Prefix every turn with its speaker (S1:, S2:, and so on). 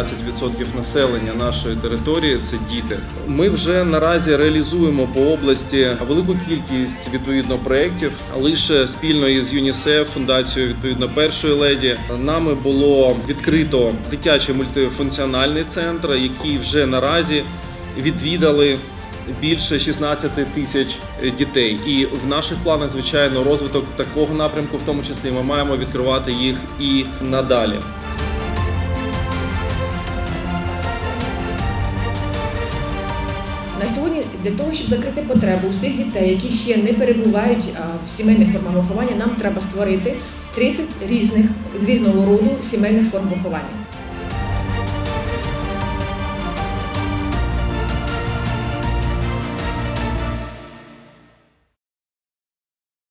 S1: 90% населення нашої території це діти. Ми вже наразі реалізуємо по області велику кількість відповідно проєктів. Лише спільно із ЮНІСЕФ, фундацією відповідно першої леді, нами було відкрито дитячий мультифункціональний центр, який вже наразі відвідали більше 16 тисяч дітей. І в наших планах, звичайно, розвиток такого напрямку, в тому числі, ми маємо відкривати їх і надалі.
S2: На сьогодні для того, щоб закрити потребу усіх дітей, які ще не перебувають в сімейних формах виховання, нам треба створити 30 різних з різного роду сімейних форм виховання.